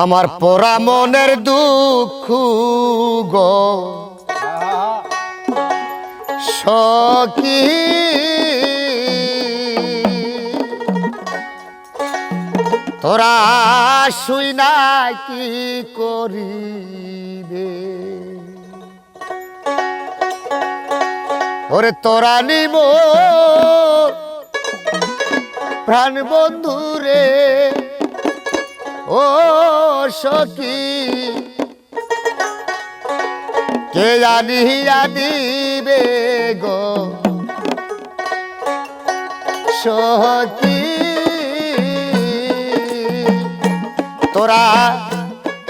আমার পোড়া মনের দুঃখ গো। সকি তোরা শুই না কি করিবে? ওরে তোরা নিব প্রাণ বন্ধুরে। ও সখী কে জানিয়া দিবে গো? সখী তোরা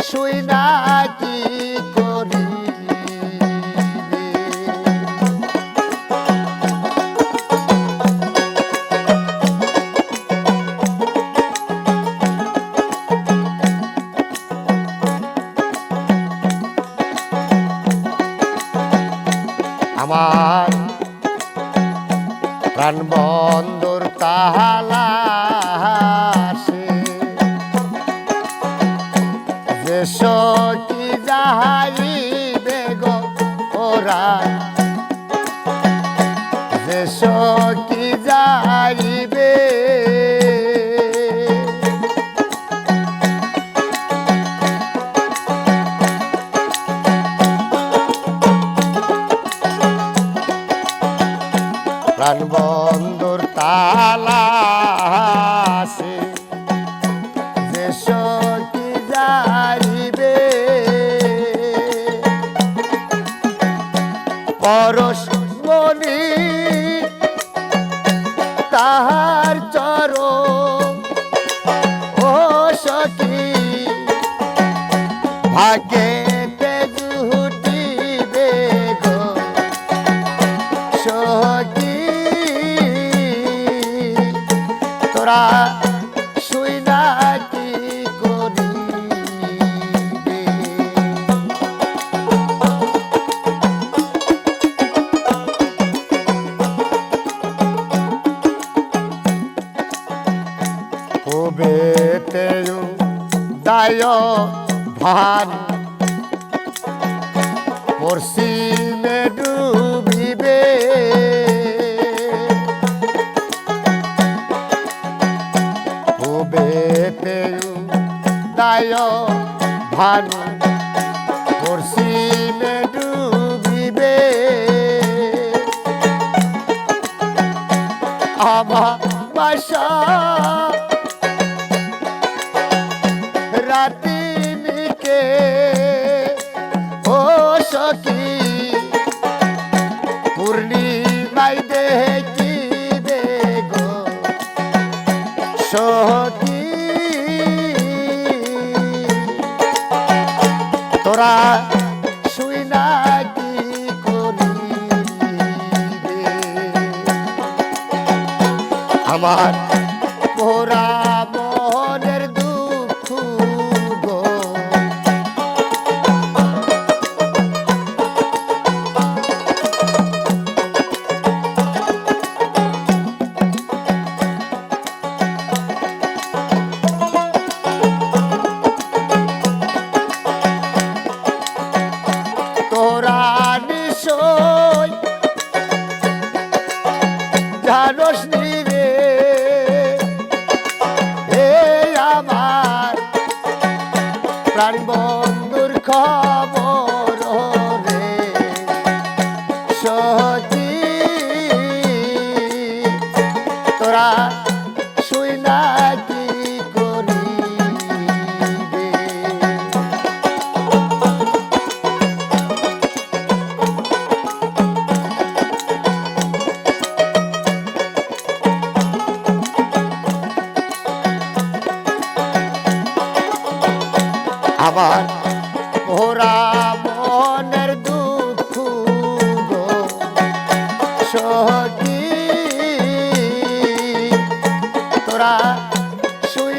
শুই না আমার প্রাণ বন্দর তাহালা আসে যে সখী যাহাইবে বেগ ওরা। যে সখী প্রাণ বন্দর তালা আসে যে সখী যাইবে পরশ মনি তাহার চর ও সখী সখী তোরা শুই না কি করিবে কুবেতেও দায় ভান পশ্চিমে ডুবিবে ভান পশ্চিমে পূর্ণিমাই দেখিবে শুই না কি করিবে আমার প্রাণ বন্ধুর খবর রে। সচি তোরা আমার ভোরা মনের দুঃখ গো সহকি তোরা শুই